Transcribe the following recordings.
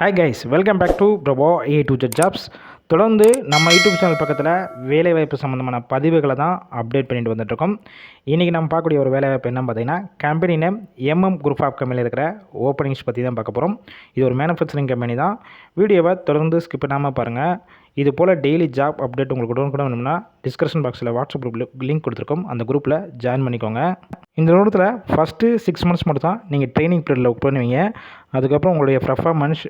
Hi guys welcome back to பிரபோ A to jet jobs தொடர்ந்து நம்ம யூடியூப் சேனல் பக்கத்தில் வேலைவாய்ப்பு சம்மந்தமான பதிவுகளை தான் அப்டேட் பண்ணிட்டு வந்துட்டுருக்கோம். இன்றைக்கி நம்ம பார்க்கக்கூடிய ஒரு வேலைவாய்ப்பு என்ன பார்த்தீங்கன்னா company name MM group of கம்பெனியில் இருக்கிற ஓப்பனிங்ஸ் பற்றி தான் பார்க்க போகிறோம் இது ஒரு மேனுஃபேக்சரிங் கம்பெனி தான். வீடியோவை தொடர்ந்து ஸ்கிப் பண்ணாமல் பாருங்கள் இது போல் டெய்லி ஜாப் அப்டேட் உங்களுக்கு உடனுக்குடன் வேணும்னா டிஸ்கிரிப்ஷன் பாக்ஸில் வாட்ஸ்அப் குரூப்பில் லிங்க் கொடுத்துருக்கோம். அந்த குரூப்பில் ஜாயின் பண்ணிக்கோங்க. இந்த நிறுவனத்தில் ஃபஸ்ட்டு சிக்ஸ் மந்த்ஸ் மட்டும் தான் நீங்கள் ட்ரைனிங் பீரியடில் ஒர்க் பண்ணுவீங்க. அதுக்கப்புறம் உங்களுடைய பர்ஃபார்மன்ஸ்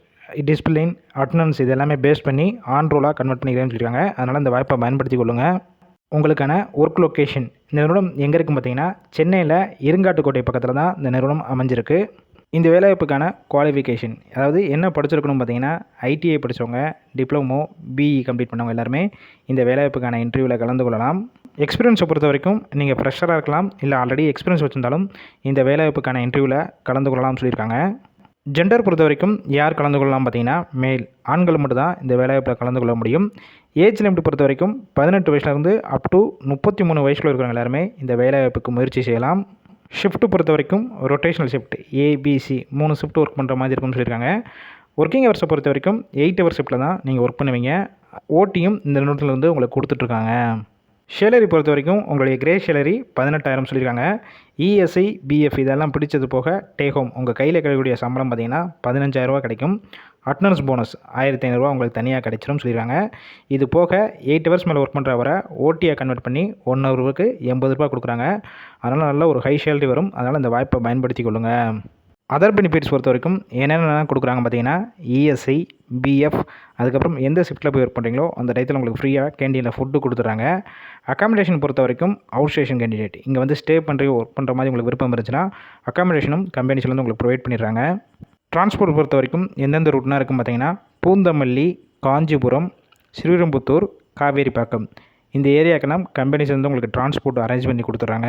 டிசிப்ளின் அட்டனன்ஸ் இது எல்லாமே பேஸ் பண்ணி ஆன் ரோலாக கன்வெர்ட் பண்ணிக்கிறேன்னு சொல்லியிருக்காங்க. அதனால் இந்த வாய்ப்பை பயன்படுத்தி கொள்ளுங்கள் உங்களுக்கான ஒர்க் லொக்கேஷன் இந்த நிறுவனம் எங்கே இருக்குன்னு பார்த்தீங்கன்னா சென்னையில் இருங்காட்டுக்கோட்டை பக்கத்தில் தான் இந்த நிறுவனம் அமைஞ்சிருக்கு. இந்த வேலைவாய்ப்புக்கான குவாலிஃபிகேஷன் அதாவது என்ன படிச்சிருக்கணும் பார்த்தீங்கன்னா ஐடிஐ படித்தவங்க டிப்ளமோ பிஇ கம்ப்ளீட் பண்ணவங்க எல்லாருமே இந்த வேலைவாய்ப்புக்கான இன்டர்வியூவில் கலந்து கொள்ளலாம். எக்ஸ்பீரியன்ஸை பொறுத்த வரைக்கும் நீங்கள் ஃப்ரெஷராக இருக்கலாம் இல்லை ஆல்ரெடி எக்ஸ்பீரியன்ஸ் வச்சிருந்தாலும் இந்த வேலைவாய்ப்புக்கான இன்டர்வியூவில் கலந்து கொள்ளலாம்னு சொல்லியிருக்காங்க. ஜெண்டர் பொறுத்த வரைக்கும் யார் கலந்து கொள்ளலாம் பார்த்தீங்கன்னா மேல் ஆண்கள் மட்டும்தான் இந்த வேலைவாய்ப்பில் கலந்து கொள்ள முடியும். ஏஜ் லிமிட் பொறுத்த வரைக்கும் பதினெட்டு வயசுலேருந்து அப் டு முப்பத்தி மூணு வயசில் இருக்கிறவங்க எல்லாருமே இந்த வேலைவாய்ப்புக்கு முயற்சி செய்யலாம். ஷிஃப்ட்டு பொறுத்த வரைக்கும் ரொட்டேஷனல் ஷிஃப்ட் ஏபிசி மூணு ஷிஃப்ட் ஒர்க் பண்ணுற மாதிரி இருக்கும்னு சொல்லியிருக்காங்க. ஒர்க்கிங் ஹவர்ஸை பொறுத்த வரைக்கும் எயிட் ஹவர் ஷிஃப்ட்டில் தான் நீங்கள் ஒர்க் பண்ணுவீங்க. ஓட்டியும் இந்த நிறுவனத்தில் வந்து உங்களுக்கு கொடுத்துட்ருக்காங்க சேலரி பொறுத்த வரைக்கும் உங்களுடைய கிரே சேலரி பதினெட்டாயிரம் சொல்லியிருக்காங்க. இஎஸ்ஐ பிஎஃப் இதெல்லாம் பிடிச்சது போக டேக் ஹோம் உங்கள் கையில் கிடைக்கக்கூடிய சம்பளம் பார்த்தீங்கன்னா பதினஞ்சாயிரரூபா கிடைக்கும். அட்னன்ஸ் போனஸ் ஆயிரத்தி ஐநூறுரூவா உங்களுக்கு தனியாக கிடைச்சிரும் சொல்லிடுறாங்க இது போக எயிட் ஹவர்ஸ் மேலே ஒர்க் பண்ணுறவரை ஓட்டியாக கன்வெர்ட் பண்ணி ஒன் ஹவருக்கு எண்பது ரூபா கொடுக்குறாங்க. அதனால் நல்ல ஒரு ஹை சேலரி வரும். அதனால் இந்த வாய்ப்பை பயன்படுத்தி கொள்ளுங்கள் அதர் பெனிஃபிட்ஸ் பொறுத்த வரைக்கும் என்னென்ன கொடுக்குறாங்க பார்த்தீங்கன்னா இஎஸ்ஐ பிஎஃப் அதுக்கப்புறம் எந்த ஷிஃப்ட்டில் போய் ஒர்க் பண்ணுறீங்களோ அந்த டயத்தில் உங்களுக்கு ஃப்ரீயாக கேண்டீனில் ஃபுட்டு கொடுத்துட்றாங்க அக்காமடேஷன் பொறுத்த வரைக்கும் அவுட் ஸ்டேஷன் கேண்டிடேட் இங்கே வந்து ஸ்டே பண்ணுற ஒர்க் பண்ணுற மாதிரி உங்களுக்கு விருப்பம் இருந்துச்சுன்னா அக்காமடேஷனும் கம்பெனிஸ்லேருந்து உங்களுக்கு ப்ரொவைட் பண்ணிடுறாங்க. டிரான்ஸ்போர்ட் பொறுத்த வரைக்கும் எந்தெந்த ரூட்னா இருக்கும் பார்த்தீங்கன்னா பூந்தமல்லி காஞ்சிபுரம் ஸ்ரீரம்புத்தூர் காவேரிப்பாக்கம். இந்த ஏரியாக்கெல்லாம் கம்பெனிஸ்லேருந்து வந்து உங்களுக்கு டிரான்ஸ்போர்ட் அரேஞ்ச் பண்ணி கொடுத்துட்றாங்க.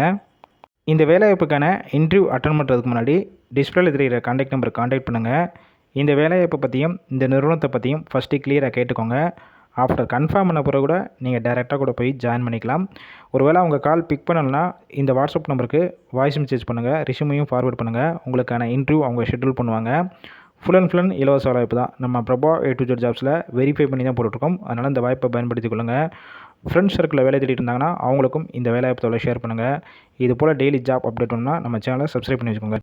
இந்த வேலைவாய்ப்புக்கான இன்டர்வியூ அட்டன் பண்ணுறதுக்கு முன்னாடி டிஸ்பிளேல தெரிகிற காண்டாக்ட் நம்பர் காண்டாக்ட் பண்ணுங்கள் இந்த வேலைவாய்ப்பை பற்றியும் இந்த நிறுவனத்தை பற்றியும் ஃபஸ்ட்டு கிளியராக கேட்டுக்கோங்க. ஆஃப்டர் கன்ஃபார்ம் பண்ண பிறகு கூட நீங்கள் டேரெக்டாக கூட போய் ஜாயின் பண்ணிக்கலாம். ஒருவேளை அவங்க கால் பிக் பண்ணலன்னா இந்த வாட்ஸ்அப் நம்பருக்கு வாய்ஸ் மெசேஜ் பண்ணுங்கள் ரிஷ்யூமையும் ஃபார்வர்ட் பண்ணுங்கள் உங்களுக்கான இன்டர்வியூ அவங்க ஷெட்யூல் பண்ணுவாங்க. ஃபுல் அண்ட் ஃபுல் அண்ட் இலவச வாய்ப்பு தான். நம்ம பிரபா ஏ டு ஜெட் ஜாப்ஸில் வெரிஃபை பண்ணி தான் போட்டுருக்கோம் அதனால் இந்த வாய்ப்பை பயன்படுத்திக் கொள்ளுங்கள் ஃப்ரெண்ட்ஸ் சர்க்கிளில் வேலை தேடிட்டு இருந்தாங்கன்னா அவங்களுக்கும் இந்த வேலைவாய்ப்பு ஷேர் பண்ணுங்கள் இது போல் டெய்லி ஜாப் அப்டேட் வேணும்னா நம்ம சேனலை சப்ஸ்கிரைப் பண்ணி வச்சுக்கோங்க.